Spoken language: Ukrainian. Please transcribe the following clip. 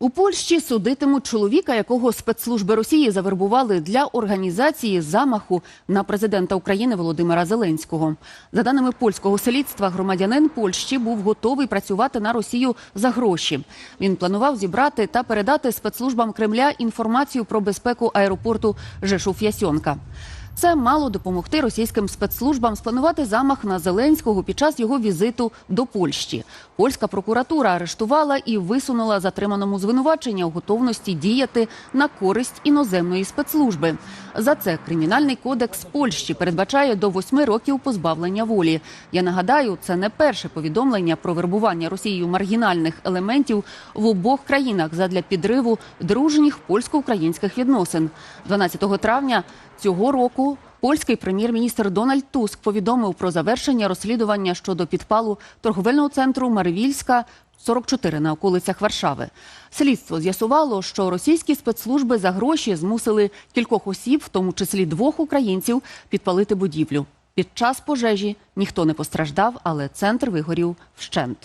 У Польщі судитимуть чоловіка, якого спецслужби Росії завербували для організації замаху на президента України Володимира Зеленського. За даними польського слідства, громадянин Польщі був готовий працювати на Росію за гроші. Він планував зібрати та передати спецслужбам Кремля інформацію про безпеку аеропорту Жешув-Ясьонка. Це мало допомогти російським спецслужбам спланувати замах на Зеленського під час його візиту до Польщі. Польська прокуратура арештувала і висунула затриманому звинувачення у готовності діяти на користь іноземної спецслужби. За це кримінальний кодекс Польщі передбачає до восьми років позбавлення волі. Я нагадаю, це не перше повідомлення про вербування Росією маргінальних елементів в обох країнах задля підриву дружніх польсько-українських відносин. 12 травня цього року польський прем'єр-міністр Дональд Туск повідомив про завершення розслідування щодо підпалу торговельного центру Марвільська 44 на околицях Варшави. Слідство з'ясувало, що російські спецслужби за гроші змусили кількох осіб, в тому числі двох українців, підпалити будівлю. Під час пожежі ніхто не постраждав, але центр вигорів вщент.